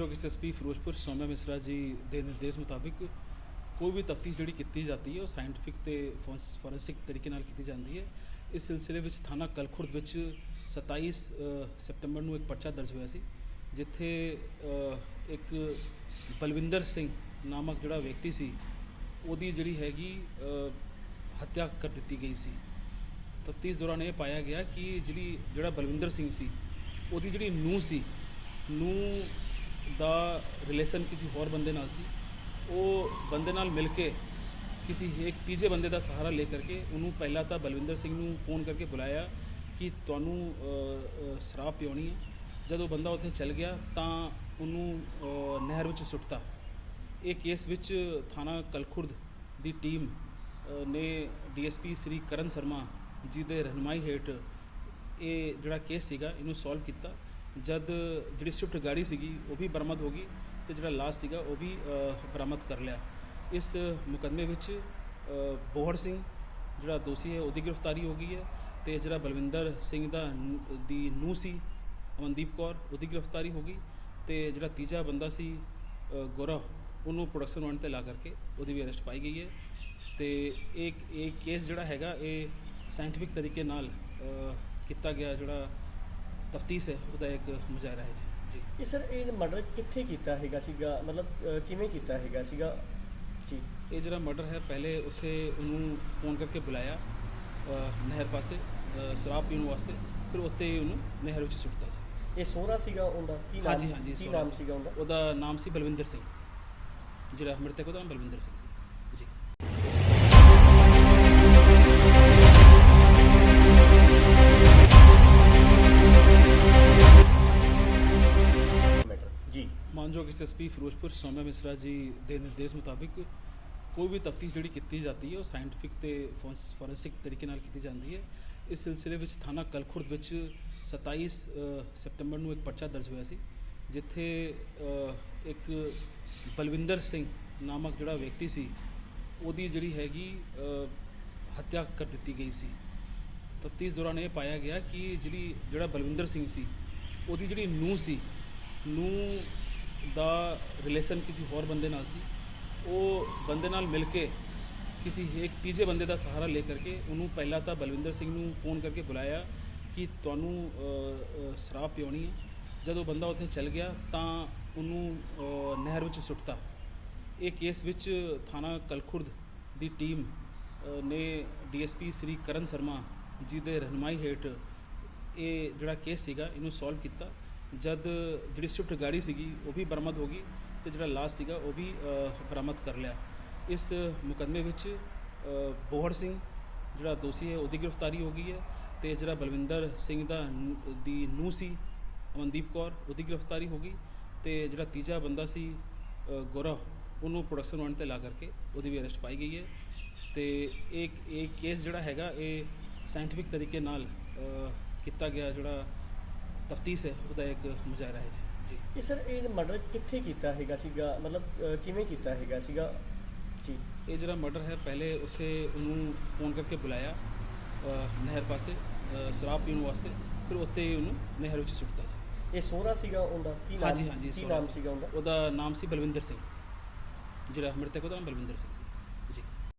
SSP Firozpur Soumya ਮਿਸਰਾ ਜੀ ਦੇ ਨਿਰਦੇਸ਼ ਮੁਤਾਬਿਕ ਕੋਈ ਵੀ ਤਫਤੀਸ਼ ਜਿਹੜੀ ਕੀਤੀ ਜਾਂਦੀ ਹੈ ਉਹ ਸਾਇੰਟੀਫਿਕ ਤੇ ਫੋਰੈਂਸਿਕ ਤਰੀਕੇ ਨਾਲ ਕੀਤੀ ਜਾਂਦੀ ਹੈ। ਇਸ ਸਿਲਸਿਲੇ ਵਿੱਚ ਥਾਣਾ ਕਲਖੁਰਦ ਵਿੱਚ 27 ਅ, ਸਤੰਬਰ ਨੂੰ ਇੱਕ ਪਰਚਾ ਦਰਜ ਹੋਇਆ ਸੀ ਜਿੱਥੇ ਇੱਕ ਬਲਵਿੰਦਰ ਸਿੰਘ ਨਾਮਕ ਜਿਹੜਾ ਵਿਅਕਤੀ ਸੀ ਉਹਦੀ ਜਿਹੜੀ ਹੈਗੀ ਹੱਤਿਆ ਕਰ ਦਿੱਤੀ ਗਈ ਸੀ। ਤਫਤੀਸ਼ ਦੌਰਾਨ ਇਹ ਪਾਇਆ ਗਿਆ ਕਿ ਜਿਹੜੀ ਜਿਹੜਾ ਬਲਵਿੰਦਰ ਸਿੰਘ ਸੀ ਉਹਦੀ ਜਿਹੜੀ ਨੂੰਹ ਸੀ ਨੂੰ ਦਾ ਰਿਲੇਸ਼ਨ ਕਿਸੇ ਹੋਰ ਬੰਦੇ ਨਾਲ ਸੀ ਉਹ ਬੰਦੇ ਨਾਲ ਮਿਲ ਕੇ ਕਿਸੇ ਇੱਕ ਤੀਜੇ ਬੰਦੇ ਦਾ ਸਹਾਰਾ ਲੈ ਕਰਕੇ ਉਹਨੂੰ ਪਹਿਲਾਂ ਤਾਂ ਬਲਵਿੰਦਰ ਸਿੰਘ ਨੂੰ ਫੋਨ ਕਰਕੇ ਬੁਲਾਇਆ ਕਿ ਤੁਹਾਨੂੰ ਸ਼ਰਾਬ ਪਿਉਣੀ ਹੈ। ਜਦੋਂ ਬੰਦਾ ਉੱਥੇ ਚੱਲ ਗਿਆ ਤਾਂ ਉਹਨੂੰ ਨਹਿਰ ਵਿੱਚ ਸੁੱਟਤਾ। ਇਹ ਕੇਸ ਵਿੱਚ ਥਾਣਾ ਕਲਖੁਰਦ ਦੀ ਟੀਮ ਅ, ਨੇ ਡੀਐਸਪੀ ਸ੍ਰੀ ਕਰਨ ਸ਼ਰਮਾ ਜੀ ਦੇ ਰਹਿਨਮਾਈ ਹੇਠ ਇਹ ਜਿਹੜਾ ਕੇਸ ਸੀਗਾ ਇਹਨੂੰ ਸੋਲਵ ਕੀਤਾ। ਜਦ ਜਿਹੜੀ ਸਵਿਫਟ ਗਾੜੀ ਸੀਗੀ ਉਹ ਵੀ ਬਰਾਮਦ ਹੋ ਗਈ ਤੇ ਜਿਹੜਾ ਲਾਸ਼ ਸੀਗਾ ਉਹ ਵੀ ਬਰਾਮਦ ਕਰ ਲਿਆ। ਇਸ ਮੁਕੱਦਮੇ ਵਿੱਚ ਅ, ਬੋਹੜ ਸਿੰਘ ਜਿਹੜਾ ਦੋਸ਼ੀ ਹੈ ਉਹਦੀ ਗ੍ਰਿਫਤਾਰੀ ਹੋ ਗਈ ਹੈ ਤੇ ਜਿਹੜਾ ਬਲਵਿੰਦਰ ਸਿੰਘ ਦਾ ਦੀ ਨੂੰਹ ਸੀ ਅਮਨਦੀਪ ਕੌਰ ਉਹਦੀ ਗ੍ਰਿਫਤਾਰੀ ਹੋ ਗਈ ਤੇ ਜਿਹੜਾ ਤੀਜਾ ਬੰਦਾ ਸੀ ਅ, ਗੌਰਵ ਉਹਨੂੰ ਪ੍ਰੋਡਕਸ਼ਨ ਵਾਰੰਟ ਤੇ ਲਾ ਕਰਕੇ ਉਹਦੀ ਵੀ ਅਰੈਸਟ ਪਾਈ ਗਈ ਹੈ ਤੇ ਇੱਕ ਇਹ ਕੇਸ ਜਿਹੜਾ ਹੈਗਾ ਇਹ ਸਾਇੰਟੀਫਿਕ ਤਰੀਕੇ ਨਾਲ ਕੀਤਾ ਗਿਆ ਜਿਹੜਾ ਤਫਤੀਸ਼ ਹੈ ਉਹਦਾ ਇੱਕ ਮੁਜ਼ਾਹਰਾ ਹੈ ਜੀ। ਜੀ। ਸਰ ਇਹ ਮਰਡਰ ਕਿੱਥੇ ਕੀਤਾ ਹੈਗਾ ਸੀਗਾ? ਮਤਲਬ ਕਿਵੇਂ ਕੀਤਾ ਹੈਗਾ ਸੀਗਾ? ਜੀ। ਇਹ ਜਿਹੜਾ ਮਰਡਰ ਹੈ ਪਹਿਲੇ ਉੱਥੇ ਉਹਨੂੰ ਫੋਨ ਕਰਕੇ ਬੁਲਾਇਆ ਨਹਿਰ ਪਾਸੇ ਸ਼ਰਾਬ ਪੀਣ ਵਾਸਤੇ। ਫਿਰ ਉੱਥੇ ਹੀ ਉਹਨੂੰ ਨਹਿਰ ਵਿੱਚ ਸੁੱਟਤਾ ਜੀ। ਇਹ ਸੋਹਰਾ ਸੀਗਾ ਉਹਦਾ? ਕੀ ਨਾਮ ਹਾਂਜੀ ਹਾਂਜੀ ਕੀ ਸੋਹਰਾ ਨਾਮ ਸੀ। ਸੀਗਾ ਉਹਦਾ? ਉਹਦਾ ਨਾਮ ਸੀ ਬਲਵਿੰਦਰ ਸਿੰਘ। ਜਿਹੜਾ ਮ੍ਰਿਤਕ ਉਹਦਾ ਬਲਵਿੰਦਰ ਸਿੰਘ ਸੀ। ਜੀ ਮਾਨਯੋਗ ਐਸਐਸਪੀ ਫਿਰੋਜ਼ਪੁਰ ਸੌਮਿਆ ਮਿਸਰਾ ਜੀ ਦੇ ਨਿਰਦੇਸ਼ ਮੁਤਾਬਿਕ ਕੋਈ ਵੀ ਤਫਤੀਸ਼ ਜਿਹੜੀ ਕੀਤੀ ਜਾਂਦੀ ਹੈ ਉਹ ਸਾਇੰਟੀਫਿਕ ਤੇ ਫੋਰੈਂਸਿਕ ਤਰੀਕੇ ਨਾਲ ਕੀਤੀ ਜਾਂਦੀ ਹੈ। ਇਸ ਸਿਲਸਿਲੇ ਵਿੱਚ ਥਾਣਾ ਕਲਖੁਰਦ ਵਿੱਚ 27 ਅ, ਸਤੰਬਰ ਨੂੰ ਇੱਕ ਪਰਚਾ ਦਰਜ ਹੋਇਆ ਸੀ ਜਿੱਥੇ ਇੱਕ ਬਲਵਿੰਦਰ ਸਿੰਘ ਨਾਮਕ ਜਿਹੜਾ ਵਿਅਕਤੀ ਸੀ ਉਹਦੀ ਜਿਹੜੀ ਹੈਗੀ ਹੱਤਿਆ ਕਰ ਦਿੱਤੀ ਗਈ ਸੀ। ਤਫਤੀਸ਼ ਦੌਰਾਨ ਇਹ ਪਾਇਆ ਗਿਆ ਕਿ ਜਿਹੜੀ ਜਿਹੜਾ ਬਲਵਿੰਦਰ ਸਿੰਘ ਸੀ ਉਹਦੀ ਜਿਹੜੀ ਨੂੰਹ ਸੀ ਨੂੰ ਦਾ ਰਿਲੇਸ਼ਨ ਕਿਸੇ ਹੋਰ ਬੰਦੇ ਨਾਲ ਸੀ। ਉਹ ਬੰਦੇ ਨਾਲ ਮਿਲ ਕੇ ਕਿਸੇ ਇੱਕ ਤੀਜੇ ਬੰਦੇ ਦਾ ਸਹਾਰਾ ਲੈ ਕਰਕੇ ਉਹਨੂੰ ਪਹਿਲਾਂ ਤਾਂ ਬਲਵਿੰਦਰ ਸਿੰਘ ਨੂੰ ਫੋਨ ਕਰਕੇ ਬੁਲਾਇਆ ਕਿ ਤੁਹਾਨੂੰ ਸ਼ਰਾਬ ਪਿਉਣੀ ਹੈ। ਜਦੋਂ ਬੰਦਾ ਉੱਥੇ ਚੱਲ ਗਿਆ ਤਾਂ ਉਹਨੂੰ ਨਹਿਰ ਵਿੱਚ ਸੁੱਟਤਾ। ਇਹ ਕੇਸ ਵਿੱਚ ਥਾਣਾ ਕਲਖੁਰਦ ਦੀ ਟੀਮ ਅ, ਨੇ ਡੀਐਸਪੀ ਸ੍ਰੀ ਕਰਨ ਸ਼ਰਮਾ ਜੀ ਦੇ ਰਹਿਨਮਾਈ ਹੇਠ ਇਹ ਜਿਹੜਾ ਕੇਸ ਸੀਗਾ ਇਹਨੂੰ ਸੋਲਵ ਕੀਤਾ। ਜਦ ਜਿਹੜੀ ਸਵਿਫਟ ਗਾੜੀ ਸੀਗੀ ਉਹ ਵੀ ਬਰਾਮਦ ਹੋ ਗਈ ਤੇ ਜਿਹੜਾ ਲਾਸ਼ ਸੀਗਾ ਉਹ ਵੀ ਬਰਾਮਦ ਕਰ ਲਿਆ। ਇਸ ਮੁਕੱਦਮੇ ਵਿੱਚ ਬੋਹੜ ਸਿੰਘ ਜਿਹੜਾ ਦੋਸ਼ੀ ਹੈ ਉਹਦੀ ਗ੍ਰਿਫਤਾਰੀ ਹੋ ਗਈ ਹੈ ਤੇ ਜਿਹੜਾ ਬਲਵਿੰਦਰ ਸਿੰਘ ਦਾ ਦੀ ਨੂੰਹ ਸੀ ਅਮਨਦੀਪ ਕੌਰ ਉਹਦੀ ਗ੍ਰਿਫਤਾਰੀ ਹੋ ਗਈ ਤੇ ਜਿਹੜਾ ਤੀਜਾ ਬੰਦਾ ਸੀ ਅ, ਗੌਰਵ ਉਹਨੂੰ ਪ੍ਰੋਡਕਸ਼ਨ ਵਾਰੰਟ ਤੇ ਲਾ ਕਰਕੇ ਉਹਦੀ ਵੀ ਅਰੈਸਟ ਪਾਈ ਗਈ ਹੈ ਤੇ ਇੱਕ ਇਹ ਕੇਸ ਜਿਹੜਾ ਹੈਗਾ ਇਹ ਸਾਇੰਟੀਫਿਕ ਤਰੀਕੇ ਨਾਲ ਕੀਤਾ ਗਿਆ ਜਿਹੜਾ ਤਫਤੀਸ਼ ਹੈ ਉਹਦਾ ਇੱਕ ਮੁਜ਼ਾਹਰਾ ਹੈ ਜੀ। ਜੀ। ਇਹ ਸਰ ਇਹ ਮਰਡਰ ਕਿੱਥੇ ਕੀਤਾ ਹੈਗਾ ਸੀਗਾ? ਮਤਲਬ ਕਿਵੇਂ ਕੀਤਾ ਹੈਗਾ ਸੀਗਾ? ਜੀ। ਇਹ ਜਿਹੜਾ ਮਰਡਰ ਹੈ ਪਹਿਲੇ ਉੱਥੇ ਉਹਨੂੰ ਫੋਨ ਕਰਕੇ ਬੁਲਾਇਆ ਨਹਿਰ ਪਾਸੇ ਸ਼ਰਾਬ ਪੀਣ ਵਾਸਤੇ। ਫਿਰ ਉੱਥੇ ਹੀ ਉਹਨੂੰ ਨਹਿਰ ਵਿੱਚ ਸੁੱਟਤਾ ਜੀ। ਇਹ ਸੋਹਰਾ ਸੀਗਾ ਉਹਦਾ? ਕੀ ਨਾਮ ਹਾਂਜੀ ਹਾਂਜੀ ਕੀ ਸੋਹਰਾ ਨਾਮ ਸੀ। ਸੀਗਾ ਉਹਦਾ? ਉਹਦਾ ਨਾਮ ਸੀ ਬਲਵਿੰਦਰ ਸਿੰਘ। ਜਿਹੜਾ ਮ੍ਰਿਤਕ ਉਹਦਾ ਬਲਵਿੰਦਰ ਸਿੰਘ ਸੀ।